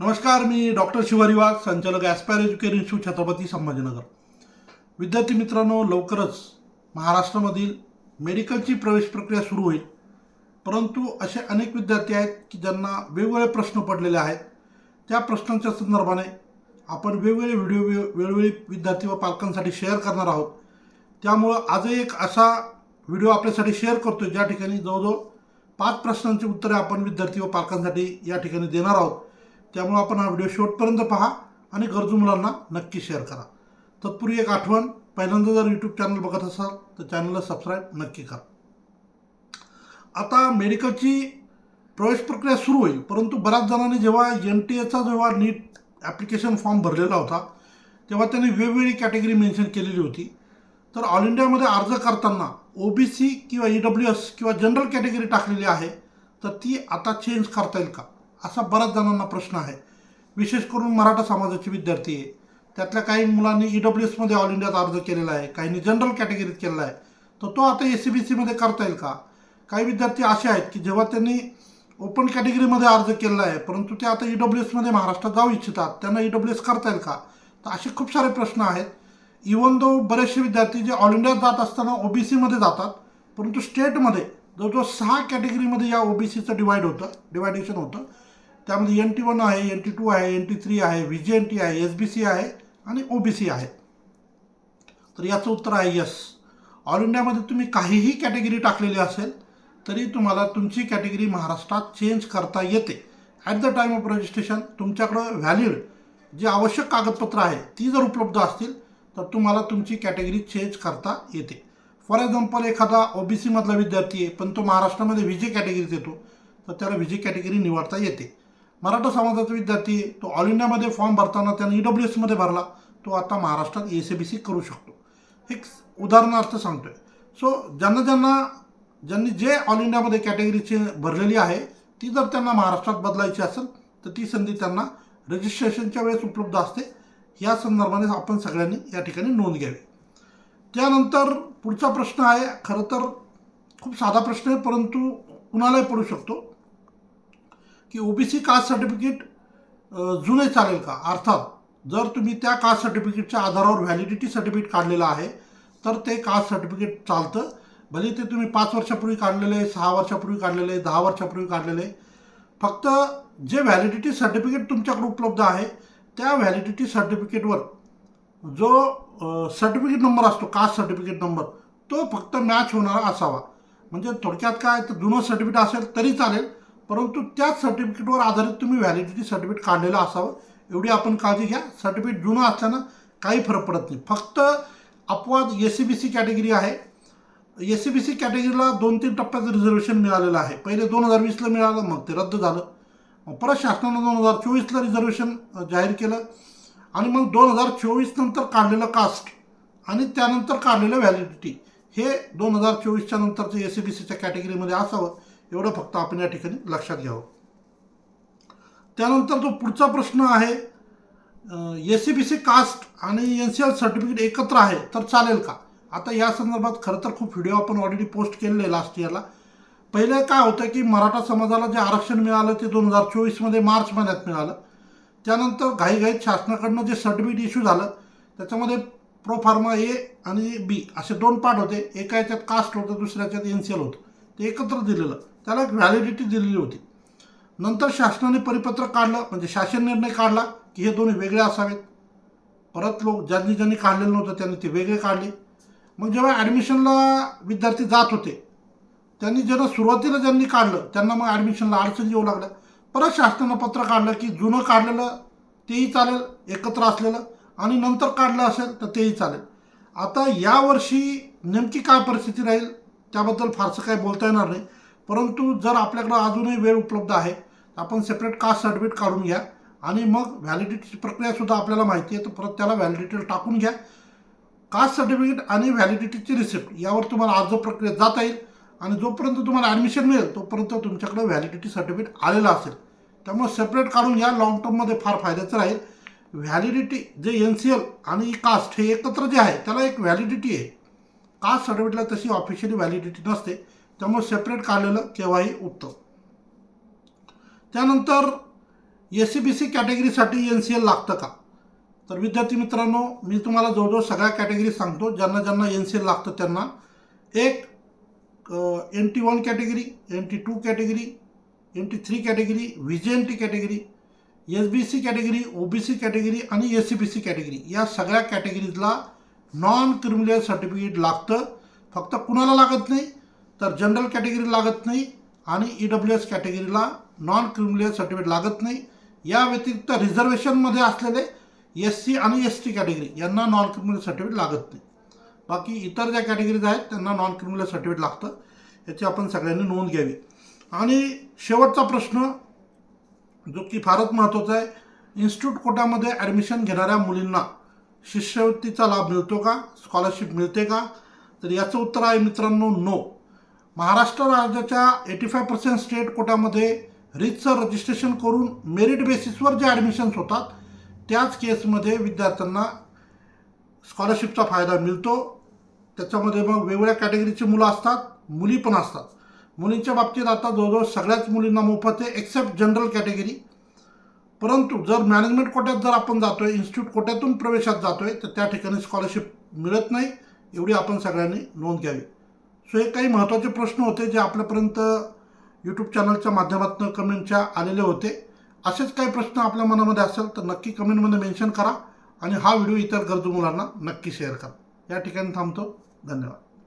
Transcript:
नमस्कार मी डॉक्टर शिवारी वाघ संचालक aspire education institute Chhatrapati Sambhajinagar. विद्यार्थी मित्रांनो लवकरच महाराष्ट्रामधील मेडिकलची प्रवेश प्रक्रिया सुरू होईल. परंतु असे अनेक विद्यार्थी आहेत की ज्यांना वेगवेगळे प्रश्न पडलेले आहेत. त्या प्रश्नांच्या संदर्भाने आपण वेगवेगळे व्हिडिओ वे- वेळोवेळी विद्यार्थी व पालकांसाठी शेअर करणार आहोत. त्यामुळं आजही एक असा व्हिडिओ आपल्यासाठी शेअर करतो ज्या ठिकाणी जवळजवळ पाच प्रश्नांची उत्तरे आपण विद्यार्थी व पालकांसाठी या ठिकाणी देणार आहोत. त्यामुळे आपण हा व्हिडिओ शेवटपर्यंत पहा आणि गरजू मुलांना नक्की शेअर करा. तत्पूर्वी एक आठवण पहिल्यांदा जर यूट्यूब चॅनल बघत असाल तर चॅनलला सबस्क्राईब नक्की करा. आता मेडिकलची प्रवेश प्रक्रिया सुरू होईल परंतु बऱ्याच जणांनी जेव्हा एन टी एचा जेव्हा नीट ॲप्लिकेशन फॉर्म भरलेला होता तेव्हा त्यांनी वेगवेगळी कॅटेगरी मेन्शन केलेली होती. तर ऑल इंडियामध्ये अर्ज करताना ओ बी सी किंवा ई डब्ल्यू एस किंवा जनरल कॅटेगरी टाकलेली आहे तर ती आता चेंज करता येईल का? असा बऱ्याच जणांना प्रश्न आहे. विशेष करून मराठा समाजाचे विद्यार्थी आहे. त्यातल्या काही मुलांनी ई डब्ल्यू एसमध्ये ऑल इंडियात अर्ज केलेला आहे. काहींनी जनरल कॅटेगरीत केलेला आहे. तर तो आता एस सी बी सीमध्ये करता येईल का? काही विद्यार्थी असे आहेत की जेव्हा त्यांनी ओपन कॅटेगरीमध्ये अर्ज केलेला आहे परंतु ते आता ई डब्ल्यू एसमध्ये महाराष्ट्रात जाऊ इच्छितात त्यांना ई डब्ल्यू एस करता येईल का? तर असे खूप सारे प्रश्न आहेत. इवन दो बरेचसे विद्यार्थी जे ऑल इंडियात जात असताना ओ बी सीमध्ये जातात परंतु स्टेटमध्ये जवळजवळ सहा कॅटेगरीमध्ये या ओ बी सीचं डिवाईड होतं डिवायडेशन होतं. त्यामध्ये एन टी वन आहे एन टी टू आहे एन टी थ्री आहे व्ही जी एन टी आहे एस बी सी आहे आणि ओ बी सी आहे. तर याचं उत्तर आहे यस ऑल इंडियामध्ये तुम्ही काहीही कॅटेगरी टाकलेली असेल तरी तुम्हाला तुमची कॅटेगरी महाराष्ट्रात चेंज करता येते. At the time of registration तुमच्याकडं व्हॅलिड जे आवश्यक कागदपत्र आहे ती जर उपलब्ध असतील तर तुम्हाला तुमची कॅटेगरी चेंज करता येते. फॉर एक्झाम्पल एखादा ओ बी सीमधला विद्यार्थी आहे पण तो महाराष्ट्रामध्ये विजय कॅटेगरीत येतो तर त्याला विजय कॅटेगरी निवडता येते. मराठा समाजाचा विद्यार्थी तो ऑल इंडियामध्ये फॉर्म भरताना त्यानं ई डब्ल्यू एसमध्ये भरला तो आता महाराष्ट्रात ए सी बी सी करू शकतो. एक उदाहरणार्थ सांगतोय. सो ज्यांना ज्यांना ज्यांनी जे ऑल इंडियामध्ये कॅटेगरीची भरलेली आहे ती जर त्यांना महाराष्ट्रात बदलायची असेल तर ती संधी त्यांना रजिस्ट्रेशनच्या वेळेस उपलब्ध असते. या संदर्भाने आपण सगळ्यांनी या ठिकाणी नोंद घ्यावी. त्यानंतर पुढचा प्रश्न आहे खरं तर खूप साधा प्रश्न आहे परंतु कुणालाही पडू शकतो. की ओबीसी कास्ट सर्टिफिकेट जुने चालेल का? अर्थात जर तुम्ही त्या कास्ट सर्टिफिकेटच्या आधारावर व्हॅलिडिटी सर्टिफिकेट काढलेलं आहे तर ते कास्ट सर्टिफिकेट चालतं. भले ते तुम्ही पाच वर्षापूर्वी काढलेलं आहे सहा वर्षापूर्वी काढलेलं आहे दहा वर्षापूर्वी काढलेलं आहे. फक्त जे व्हॅलिडिटी सर्टिफिकेट तुमच्याकडे उपलब्ध आहे त्या व्हॅलिडिटी सर्टिफिकेटवर जो सर्टिफिकेट नंबर असतो कास्ट सर्टिफिकेट नंबर तो फक्त मॅच होणारा असावा. म्हणजे थोडक्यात काय तर जुनं सर्टिफिकेट असेल तरी चालेल परंतु त्याच सर्टिफिकेटवर आधारित तुम्ही व्हॅलिडिटी सर्टिफिकेट काढलेलं असावं. एवढी आपण काळजी घ्या. सर्टिफिकेट जुनं असल्यानं काही फरक पडत नाही. फक्त अपवाद S C B C category आहे. एस सी बी सी कॅटेगरीला दोन तीन टप्प्याचं रिझर्वेशन मिळालेलं आहे. पहिले दोन हजार वीसला मिळालं मग ते रद्द झालं. मग परत शासनानं दोन हजार चोवीसला रिझर्वेशन जाहीर केलं. आणि मग दोन हजार चोवीस नंतर काढलेलं कास्ट आणि त्यानंतर काढलेलं व्हॅलिडिटी हे दोन हजार चोवीसच्या नंतरचं एस सी बी सीच्या कॅटेगरीमध्ये असावं. एवढं फक्त आपण या ठिकाणी लक्षात घ्यावं. त्यानंतर जो पुढचा प्रश्न आहे S C B C caste आणि एन सी एल सर्टिफिकेट एकत्र आहे तर चालेल का? आता या संदर्भात खरं तर खूप व्हिडिओ आपण ऑलरेडी पोस्ट केलेले आहे लास्ट इयरला पहिले काय होतं की मराठा समाजाला जे आरक्षण मिळालं ते दोन हजार चोवीसमध्ये मार्च महिन्यात मिळालं. त्यानंतर घाईघाईत शासनाकडनं जे सर्टिफिकेट इश्यू झालं त्याच्यामध्ये प्रो फार्मा ए आणि बी असे दोन पार्ट होते. एका याच्यात कास्ट होतं दुसऱ्या याच्यात एन सी एल होतं. ते एकत्र दिलेलं. त्याला एक व्हॅलिडिटी दिलेली होती. नंतर शासनाने परिपत्रक काढलं म्हणजे शासन निर्णय काढला की हे दोन्ही वेगळे असावेत. परत लोक ज्यांनी ज्यांनी काढलेलं नव्हतं त्यांनी ते वेगळे काढले. मग जेव्हा ॲडमिशनला विद्यार्थी जात होते त्यांनी ज्यांना सुरुवातीला ज्यांनी काढलं त्यांना मग ॲडमिशनला अडचण येऊ लागल्या. परत शासनानं पत्र काढलं की जुनं काढलेलं तेही चालेल एकत्र असलेलं आणि नंतर काढलं असेल तर तेही चालेल. आता यावर्षी नेमकी काय परिस्थिती राहील त्याबद्दल फारसं काही बोलता येणार नाही. परंतु जर आपल्याकडं अजूनही वेळ उपलब्ध आहे आपण सेपरेट कास्ट सर्टिफिकेट काढून घ्या आणि मग व्हॅलिडिटीची प्रक्रियासुद्धा आपल्याला माहिती आहे तर परत त्याला व्हॅलिडिटी टाकून घ्या. कास्ट सर्टिफिकेट आणि व्हॅलिडिटीची रिसिप्ट यावर तुम्हाला अर्ज प्रक्रियेत जाता येईल आणि जोपर्यंत तुम्हाला ॲडमिशन मिळेल तोपर्यंत तुमच्याकडे व्हॅलिडिटी सर्टिफिकेट आलेलं असेल. त्यामुळे सेपरेट काढून घ्या लॉंग टर्ममध्ये फार फायद्याचं राहील. व्हॅलिडिटी जे एन सी एल आणि कास्ट हे एकत्र जे आहे त्याला एक व्हॅलिडिटी आहे. कास्ट सर्टिफिकेटला तशी ऑफिशियली व्हॅलिडिटी नसते. त्यामुळे सेपरेट काढलेलं केव्हाही उत्तम त्यानंतर एस सी बी सी कॅटेगरीसाठी एन सी एल लागतं का? तर विद्यार्थी मित्रांनो मी तुम्हाला जवळजवळ सगळ्या कॅटेगरी सांगतो. ज्यांना ज्यांना एन सी एल लागतं त्यांना. एक N T one category N T two category N T three category V J N T category S B C category O B C category आणि S C B C category या सगळ्या कॅटेगरीजला non criminal certificate लागतं. फक्त कुणाला लागत नाही? तर general category लागत नाही आणि ई डब्ल्यू एस कॅटेगरीला नॉन क्रिमिनल सर्टिफिकेट लागत नाही. या व्यतिरिक्त रिझर्वेशनमध्ये असलेले एस सी आणि एस टी कॅटेगरी यांना नॉन क्रिमिनल सर्टिफिकेट लागत नाही. बाकी इतर ज्या कॅटेगरीज आहेत त्यांना नॉन क्रिमिनल सर्टिफिकेट लागतं. याची आपण सगळ्यांनी नोंद घ्यावी. आणि शेवटचा प्रश्न जो की फारच महत्त्वाचा आहे इन्स्टिट्यूट कोटामध्ये ॲडमिशन घेणाऱ्या मुलींना शिष्यवृत्तीचा लाभ मिळतो का? स्कॉलरशिप मिळते का? तर याचं उत्तर आहे मित्रांनो नो महाराष्ट्र राज्याच्या एटी फाय पर्सेंट स्टेट कोटामध्ये रितचं रजिस्ट्रेशन करून मेरिट बेसिसवर जे ॲडमिशन्स होतात त्याच केसमध्ये विद्यार्थ्यांना स्कॉलरशिपचा फायदा मिळतो. त्याच्यामध्ये मग वेगवेगळ्या कॅटेगरीची मुलं असतात मुली पण असतात. मुलींच्या बाबतीत आता जवळजवळ सगळ्याच मुलींना मोफत आहे एक्सेप्ट जनरल कॅटेगरी परंतु जर मॅनेजमेंट कोट्यात जर आपण जातो आहे इन्स्टिट्यूट कोट्यातून प्रवेशात जातो आहे तर त्या ठिकाणी स्कॉलरशिप मिळत नाही. एवढी आपण सगळ्यांनी नोंद घ्यावी. सो हे काही महत्त्वाचे प्रश्न होते जे आपल्यापर्यंत यूट्यूब चॅनलच्या माध्यमातून कमेंटच्या आलेले होते. असेच काही प्रश्न आपल्या मनामध्ये असेल तर नक्की कमेंटमध्ये मेन्शन करा आणि हा व्हिडिओ इतर गरजू मुलांना नक्की शेअर करा. या ठिकाणी थांबतो. धन्यवाद.